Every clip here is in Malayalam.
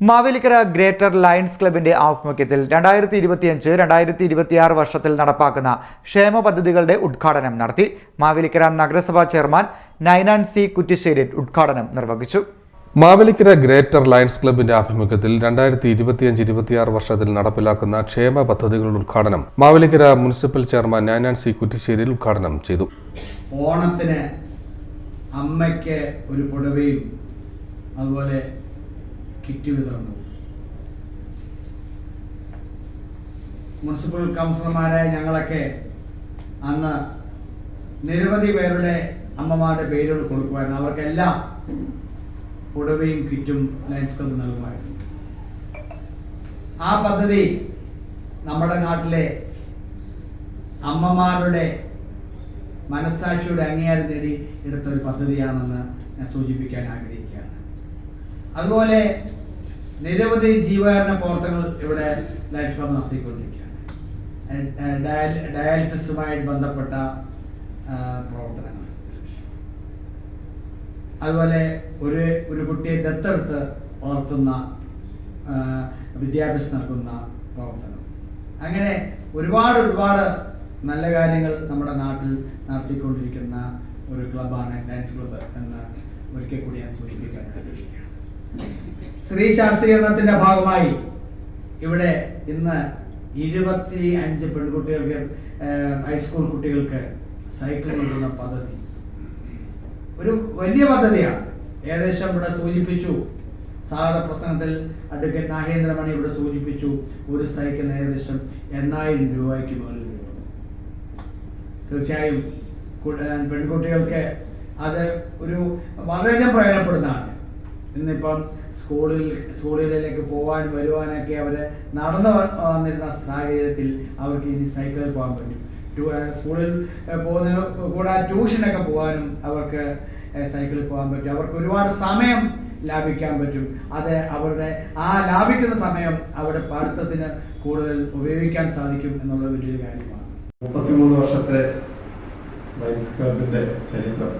മാവേലിക്കര ഗ്രേറ്റർ ലയൺസ് ക്ലബിന്റെ ആഭിമുഖ്യത്തിൽ രണ്ടായിരത്തി ഇരുപത്തിയഞ്ച് രണ്ടായിരത്തി ഇരുപത്തിയാറ് വർഷത്തിൽ നടപ്പാക്കുന്ന ക്ഷേമ പദ്ധതികളുടെ ഉദ്ഘാടനം നടത്തി മാവേലിക്കര നഗരസഭാ ചെയർമാൻ നൈനാൻ സി കുറ്റിശ്ശേരി ഉദ്ഘാടനം നിർവഹിച്ചു. മാവേലിക്കര ഗ്രേറ്റർ ലയൺസ് ക്ലബിന്റെ ആഭിമുഖ്യത്തിൽ രണ്ടായിരത്തി ഇരുപത്തിയഞ്ച് ഇരുപത്തിയാറ് വർഷത്തിൽ നടപ്പിലാക്കുന്ന ക്ഷേമ പദ്ധതികളുടെ ഉദ്ഘാടനം Mavelikkara municipal chairman Ninan C കുറ്റിശ്ശേരിയിൽ ഉദ്ഘാടനം ചെയ്തു. ഓണത്തിന് അമ്മയ്ക്ക് ഒരു പുടവയും അതുപോലെ കിറ്റ് വിതരണം മുനിസിപ്പൽ കൗൺസിലർമാരായ ഞങ്ങളൊക്കെ അന്ന് നിരവധി പേരുടെ അമ്മമാരുടെ പേരുകൾ കൊടുക്കുമായിരുന്നു. അവർക്കെല്ലാം പുടവയും കിറ്റും ലയൻസ് ക്ലബ് നൽകുമായിരുന്നു. ആ പദ്ധതി നമ്മുടെ നാട്ടിലെ അമ്മമാരുടെ മനസ്സാക്ഷിയുടെ അംഗീകാരം നേടി എടുത്ത ഒരു പദ്ധതിയാണെന്ന് ഞാൻ സൂചിപ്പിക്കാൻ ആഗ്രഹിക്കുകയാണ്. അതുപോലെ നിരവധി ജീവകാരണ പ്രവർത്തനങ്ങൾ ഇവിടെ ലയൺസ് ക്ലബ് നടത്തിക്കൊണ്ടിരിക്കുകയാണ്. ഡയാലിസിസുമായിട്ട് ബന്ധപ്പെട്ട പ്രവർത്തനങ്ങൾ. അതുപോലെ ഒരു ഒരു കുട്ടിയെ ദത്തെടുത്ത് വളർത്തുന്ന വിദ്യാഭ്യാസം നൽകുന്ന പ്രവർത്തനം. അങ്ങനെ ഒരുപാട് ഒരുപാട് നല്ല കാര്യങ്ങൾ നമ്മുടെ നാട്ടിൽ നടത്തിക്കൊണ്ടിരിക്കുന്ന ഒരു ക്ലബ്ബാണ് ഡാൻസ് ക്ലബ്ബ് എന്ന് ഒരിക്കൽ കൂടി ഞാൻ സൂചിപ്പിക്കാൻ ആഗ്രഹിക്കുകയാണ്. സ്ത്രീ ശാസ്ത്രീകരണത്തിന്റെ ഭാഗമായി ഇവിടെ ഇന്ന് ഇരുപത്തി അഞ്ച് പെൺകുട്ടികൾക്ക് ഹൈസ്കൂൾ കുട്ടികൾക്ക് സൈക്കിൾ നൽകുന്ന പദ്ധതി. ഒരു വലിയ പദ്ധതിയാണ്. ഏകദേശം ഇവിടെ സൂചിപ്പിച്ചു. സാധാരണ പ്രസംഗത്തിൽ അഡ്വക്കേറ്റ് നാഗേന്ദ്രമണി ഇവിടെ സൂചിപ്പിച്ചു ഒരു സൈക്കിൾ ഏകദേശം എണ്ണായിരം രൂപയ്ക്ക് മുകളിൽ തീർച്ചയായും പെൺകുട്ടികൾക്ക് അത് ഒരു വളരെയധികം പ്രയോജനപ്പെടുന്നതാണ്. ഇന്നിപ്പം സ്കൂളിൽ സ്കൂളുകളിലേക്ക് പോകാൻ വരുവാനൊക്കെ അവർ നടന്നു വന്നിരുന്ന സാഹചര്യത്തിൽ അവർക്ക് ഇനി സൈക്കിളിൽ പോകാൻ പറ്റും. സ്കൂളിൽ പോകുന്നതിന് കൂടെ ട്യൂഷനൊക്കെ പോകാനും അവർക്ക് സൈക്കിളിൽ പോകാൻ പറ്റും. അവർക്ക് ഒരുപാട് സമയം ലാഭിക്കാൻ പറ്റും. അത് അവരുടെ ആ ലാഭിക്കുന്ന സമയം അവരുടെ പഠിത്തത്തിന് കൂടുതൽ ഉപയോഗിക്കാൻ സാധിക്കും എന്നുള്ള വലിയൊരു കാര്യമാണ്. മുപ്പത്തിമൂന്ന് വർഷത്തെ ചരിത്രം.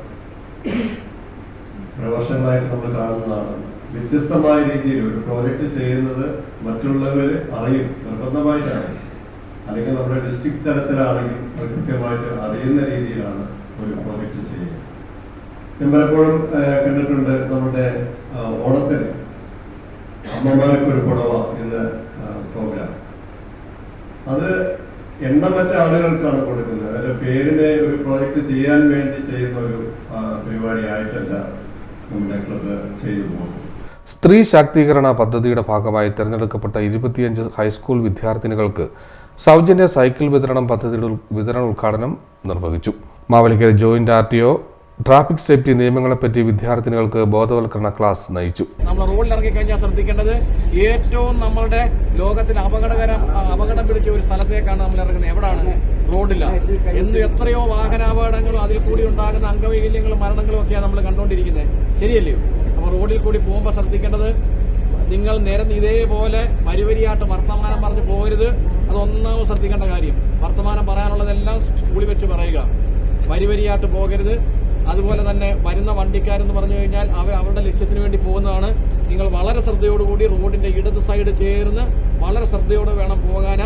വർഷങ്ങളായിട്ട് നമ്മൾ കാണുന്നതാണ്. വ്യത്യസ്തമായ രീതിയിൽ ഒരു പ്രോജക്റ്റ് ചെയ്യുന്നത് മറ്റുള്ളവർ അറിയും നിർബന്ധമായിട്ടാണ്. അല്ലെങ്കിൽ നമ്മുടെ ഡിസ്ട്രിക്ട് തലത്തിലാണെങ്കിൽ കൃത്യമായിട്ട് അറിയുന്ന രീതിയിലാണ് ഒരു പ്രോജക്റ്റ് ചെയ്യുന്നത്. ഞാൻ പലപ്പോഴും കണ്ടിട്ടുണ്ട് നമ്മുടെ ഓണത്തിന് അമ്മമാർക്കൊരു പുടവ എന്ന പ്രോഗ്രാം അത് എണ്ണമറ്റ ആളുകൾക്കാണ് കൊടുക്കുന്നത്. അതിന്റെ പേരിനെ ഒരു പ്രോജക്റ്റ് ചെയ്യാൻ വേണ്ടി ചെയ്യുന്ന ഒരു പരിപാടി പരിപാടിയായിട്ടല്ല. സ്ത്രീ ശാക്തീകരണ പദ്ധതിയുടെ ഭാഗമായി തിരഞ്ഞെടുക്കപ്പെട്ട ഇരുപത്തിയഞ്ച് ഹൈസ്കൂൾ വിദ്യാർത്ഥിനികൾക്ക് സൗജന്യ സൈക്കിൾ വിതരണം പദ്ധതിയുടെ വിതരണ ഉദ്ഘാടനം നിർവഹിച്ചു. Mavelikkara joint R T O traffic safety നിയമങ്ങളെ നിയമങ്ങളെപ്പറ്റി വിദ്യാർത്ഥിനികൾക്ക് ബോധവൽക്കരണ ക്ലാസ് നയിച്ചു. നമ്മൾ റോഡിൽ ഇറങ്ങി കഴിഞ്ഞാൽ ശ്രദ്ധിക്കേണ്ടത് ഏറ്റവും നമ്മളുടെ ലോകത്തിൽ അപകടകരം അപകടം പിടിച്ച ഒരു സ്ഥലത്തേക്കാണ് നമ്മൾ ഇറങ്ങുന്നത്. എവിടാണ്? റോഡില്ല. എന്ന് എത്രയോ വാഹനാപകടങ്ങളും അതിൽ കൂടി ഉണ്ടാകുന്ന അംഗവൈകല്യങ്ങളും മരണങ്ങളും ഒക്കെയാണ് നമ്മൾ കണ്ടുകൊണ്ടിരിക്കുന്നത് ശരിയല്ലയോ? അപ്പോൾ റോഡിൽ കൂടി പോകുമ്പോൾ ശ്രദ്ധിക്കേണ്ടത് നിങ്ങൾ നിരന്ന് ഇതേപോലെ വരിവരിയായിട്ട് വർത്തമാനം പറഞ്ഞ് പോകരുത്. അതൊന്നാമത് ശ്രദ്ധിക്കേണ്ട കാര്യം. വർത്തമാനം പറയാനുള്ളതെല്ലാം സ്കൂളിൽ വെച്ച് പറയുക. വരിവരിയായിട്ട് പോകരുത്. അതുപോലെ തന്നെ വരുന്ന വണ്ടിക്കാരെന്ന് പറഞ്ഞു കഴിഞ്ഞാൽ അവർ അവരുടെ ലക്ഷ്യത്തിന് വേണ്ടി പോകുന്നതാണ്. നിങ്ങൾ വളരെ ശ്രദ്ധയോടുകൂടി റോഡിന്റെ ഇടത് സൈഡ് ചേർന്ന് വളരെ ശ്രദ്ധയോടെ വേണം പോകാൻ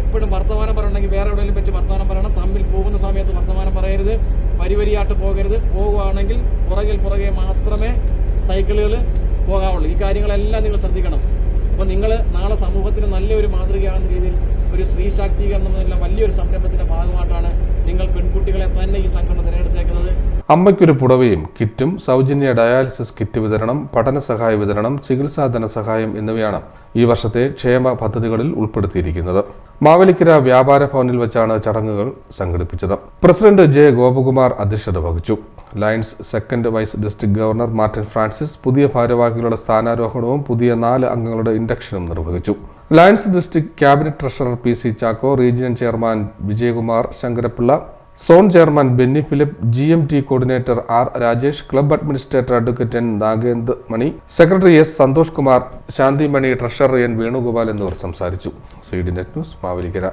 എപ്പോഴും വർത്തമാനം പറയണമെങ്കിൽ വേറെ എവിടെയെങ്കിലും പറ്റി വർത്തമാനം പറയണം. തമ്മിൽ പോകുന്ന സമയത്ത് വർത്തമാനം പറയരുത്. വരിവരിയായിട്ട് പോകരുത്. പോകുകയാണെങ്കിൽ പുറകിൽ പുറകെ മാത്രമേ സൈക്കിളുകൾ പോകാവുള്ളൂ. ഈ കാര്യങ്ങളെല്ലാം നിങ്ങൾ ശ്രദ്ധിക്കണം. അപ്പോൾ നിങ്ങൾ നാളെ സമൂഹത്തിന് നല്ലൊരു മാതൃകയാകുന്ന രീതിയിൽ ഒരു സ്ത്രീ ശാക്തീകരണം എന്നുള്ള വലിയൊരു സംരംഭത്തിന്റെ ഭാഗമായിട്ടാണ് നിങ്ങൾ പെൺകുട്ടികളെ തന്നെ ഈ സംഘടന തിരഞ്ഞെടുത്തേക്കുന്നത്. അമ്മയ്ക്കൊരു പുടവയും കിറ്റും സൗജന്യ ഡയാലിസിസ് കിറ്റ് വിതരണം പഠന സഹായ വിതരണം ചികിത്സാ ധനസഹായം എന്നിവയാണ് ഈ വർഷത്തെ ക്ഷേമ പദ്ധതികളിൽ ഉൾപ്പെടുത്തിയിരിക്കുന്നത്. മാവലിക്കര വ്യാപാര ഭവനിൽ വെച്ചാണ് ചടങ്ങുകൾ സംഘടിപ്പിച്ചത്. പ്രസിഡന്റ് ജെ ഗോപകുമാർ അധ്യക്ഷത വഹിച്ചു. Lions second vice district governor Martin Francis പുതിയ ഭാരവാഹികളുടെ സ്ഥാനാരോഹണവും പുതിയ നാല് അംഗങ്ങളുടെ ഇൻഡക്ഷനും നിർവഹിച്ചു. Lions district cabinet treasurer P C Chacko region chairman Vijayakumar Sankarapillai zone chairman Benny Philip G M T coordinator R Rajesh club administrator advocate N Nagendh Mani secretary S Santhosh Kumar Shanthi Mani treasurer N Venugopal എന്നിവർ സംസാരിച്ചു. C net news Mavelikkara.